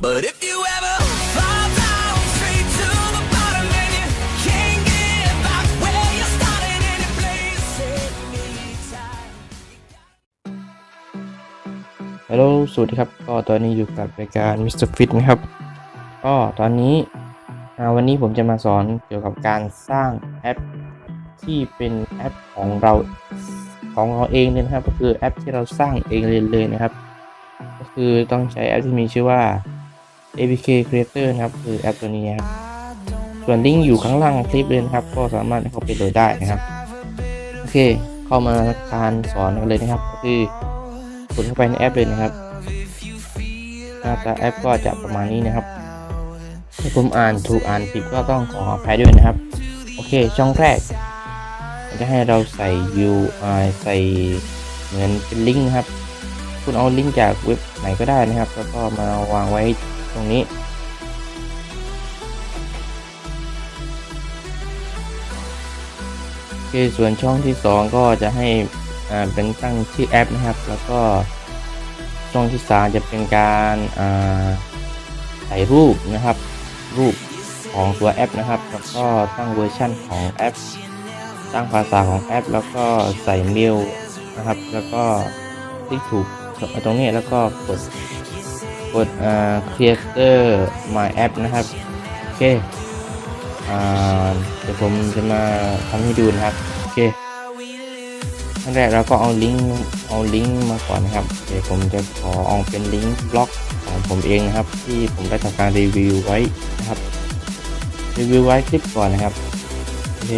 But if you ever fall down straight to the bottom and you can't get back where you started in a place, set me time. ฮัลโหลสวัสดีครับ ก็ตอนนี้อยู่กับรายการ Mr. Fit นะครับ ก็ตอนนี้อ่าวันนี้ผมจะมาสอนเกี่ยวกับการสร้างแอปที่เป็นแอปของเราของเราเองเลยนะครับ ก็คือแอปที่เราสร้างเองเลยเลยนะครับ ก็คือต้องใช้แอปที่มีชื่อว่า APK Creator นะครับคือแอปตัวนี้ครับส่วนลิงก์อยู่ข้างล่างคลิปเลยนะครับ ก็สามารถเข้าไปโหลดได้นะครับ โอเคเข้ามาการสอนกันเลยนะครับ ก็คือกดเข้าไปในแอปเลยนะครับหน้าตาแอปก็จะประมาณนี้นะครับถ้าผมอ่านถูกอ่านผิดก็ต้องขออภัยด้วยนะครับ โอเค ช่องแรก จะให้เราใส่ UI ใส่เหมือนเป็นลิงก์นะครับ คุณเอาลิงก์จากเว็บไหนก็ได้นะครับ แล้วก็มาวางไว้ รงนี้โอเคส่วนช่องที่ 2 ก็จะให้อ่าเป็นตั้งชื่อแอปนะครับ แล้วก็ช่องที่ 3 จะเป็นการอ่าใส่รูปนะครับ รูปของตัวแอปนะครับ แล้วก็ตั้งเวอร์ชันของแอป ตั้งภาษาของแอป แล้วก็ใส่เมลนะครับ แล้วก็คลิกถูกตรงนี้แล้วก็กด กดอ่า creator my app นะครับ โอเค อ่า เดี๋ยวผมจะมาทำให้ดูนะครับ โอเคขั้นแรกเราก็เอาลิงก์เอาลิงก์มาก่อนนะครับ เดี๋ยวผมจะขอเอาเป็นลิงก์บล็อกของผมเองนะครับ ที่ผมได้ทำการรีวิวไว้นะครับรีวิวไว้คลิปก่อนนะครับโอเค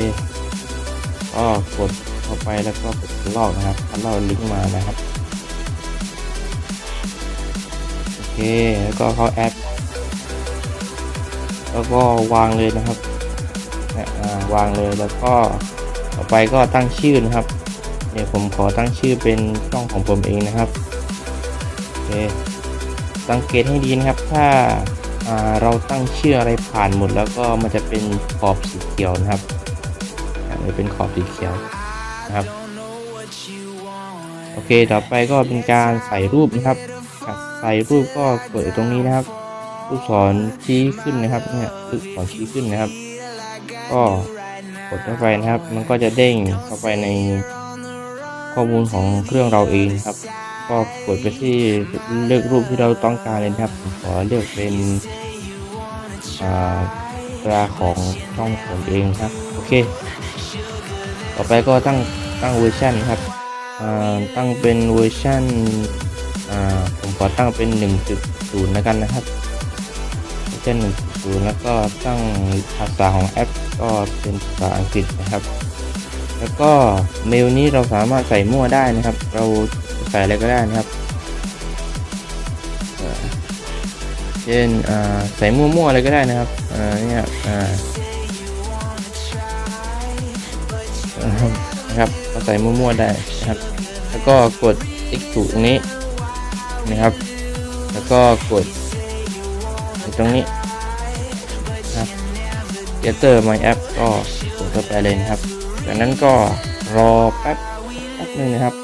ก็กดเข้าไปแล้วก็กดลอกนะครับลอกลิงก์มานะครับ แล้วก็เข้าแอป แล้วก็วางเลยนะครับวางเลยแล้วก็ต่อไปก็ตั้งชื่อนะครับเดี๋ยวผมขอตั้งชื่อเป็นช่องของผมเองนะครับโอเคสังเกตให้ดีนะครับ ถ้าาเราตั้งชื่ออะไรผ่านหมดแล้วก็มันจะเป็นขอบสีเขียวนะครับอ่ามันเป็นขอบสีเขียวนะครับ โอเค ต่อไปก็เป็นการใส่รูปนะครับ ใส่รูปก็กดตรงนี้นะครับลูกศรชี้ขึ้นนะครับเนี่ยลูกศรชี้ขึ้นนะครับ ก็กดเข้าไปนะครับ มันก็จะเด้งเข้าไปในข้อมูลของเครื่องเราเองครับ ก็กดไปที่เลือกรูปที่เราต้องการเลยนะครับขอเลือกเป็นอ่าตราของช่องผมเองครับโอเค ต่อไปก็ตั้งตั้งเวอร์ชันครับอ่าตั้งเป็นเวอร์ชัน ผมขอตั้งเป็น 1.0 แล้วกันนะครับเช่น1.0 แล้วก็ตั้งภาษาของแอปก็เป็นภาษาอังกฤษนะครับ แล้วก็เมลนี้เราสามารถใส่มั่วได้นะครับ เราใส่อะไรก็ได้นะครับ เช่นใส่มั่วๆอะไรก็ได้นะครับเนี่ยนะครับก็ใส่มั่วๆได้นะครับ แล้วก็กดติ๊กถูกตรงนี้ นะครับ แล้วก็กดตรงนี้นะครับ Creator My App ก็กดเข้าไปเลยนะครับ จากนั้นก็รอแป๊บแป๊บนึงนะครับ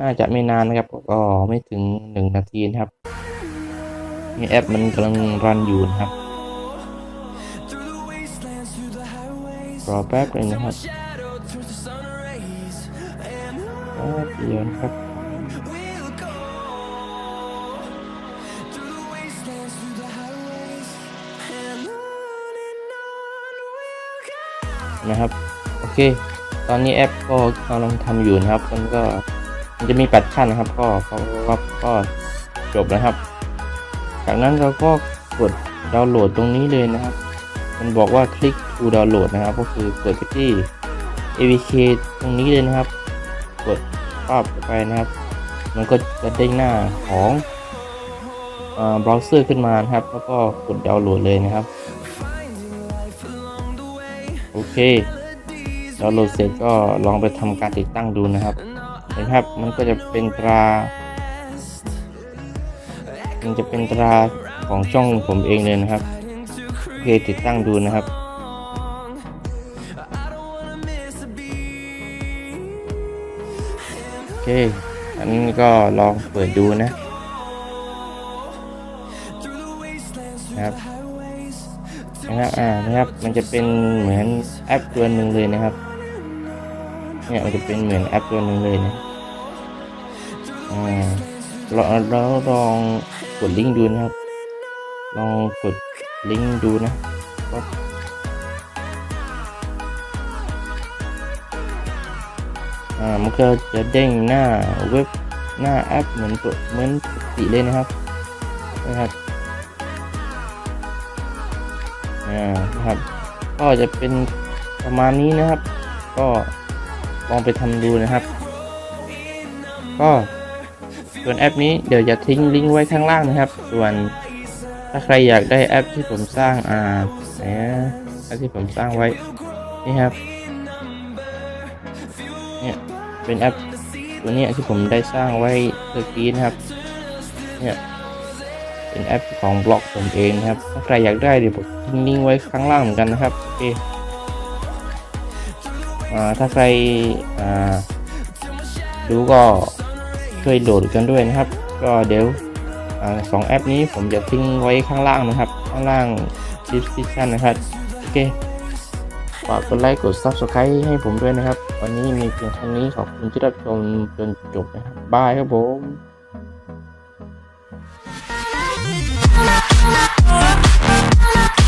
น่าจะไม่นานนะครับ ก็ไม่ถึงหนึ่งนาทีนะครับนี่แอปมันกำลังรันอยู่นะครับ รอแป๊บนึงนะครับแป๊บเดียวนะครับ นะครับ โอเค ตอนนี้แอปก็กำลังทำอยู่นะครับ มันก็มันจะมีแปดขั้นนะครับ ก็ก็ก็ก็จบแล้วครับ จากนั้นเราก็กดดาวน์โหลดตรงนี้เลยนะครับ มันบอกว่าคลิก to download นะครับ ก็คือกดไปที่ APK ตรงนี้เลยนะครับ กดปั๊บไปนะครับ มันก็จะเด้งหน้าของเบราว์เซอร์ขึ้นมานะครับ แล้วก็กดดาวน์โหลดเลยนะครับ เคดาวน์โหลดเสร็จก็ลองไปทำการติดตั้งดูนะครับเห็นครับมันก็จะเป็นตรา มันจะเป็นตราของช่องผมเองเลยนะครับโอเคติดตั้งดูนะครับโอเคอันนี้ก็ลองเปิดดูนะนะครับ นะครับอ่านะครับ มันจะเป็นเหมือนแอปตัวหนึ่งเลยนะครับ เนี่ยมันจะเป็นเหมือนแอปตัวหนึ่งเลยนะอ่าเราเราลองกดลิงก์ดูนะครับ ลองกดลิงก์ดูนะก็อ่ามันก็จะเด้งหน้าเว็บหน้าแอปเหมือนตัวเหมือนปกติเลยนะครับนะครับ อ่านะครับ ก็จะเป็นประมาณนี้นะครับ ก็ลองไปทำดูนะครับ ก็ส่วนแอปนี้เดี๋ยวจะทิ้งลิงก์ไว้ข้างล่างนะครับ ส่วนถ้าใครอยากได้แอปที่ผมสร้างอ่าไหนนะแอปที่ผมสร้างไว้นี่ครับเนี่ยเป็นแอปตัวนี้ที่ผมได้สร้างไว้เมื่อกี้นะครับเนี่ย เป็นแอปของบล็อกผมเองนะครับ ถ้าใครอยากได้เดี๋ยวผมทิ้งลิงก์ไว้ข้างล่างเหมือนกันนะครับโอเคอถ้าใครดูก็ช่วยโหลดกันด้วยนะครับ ก็เดี๋ยวอสองแอปนี้ผมจะทิ้งไว้ข้างล่างนะครับ ข้างล่าง description นะครับ โอเคฝากกดไลค์กด subscribe ให้ผมด้วยนะครับ วันนี้มีเพียงเท่านี้ขอบคุณที่รับชมจนจบนะครับบายครับผม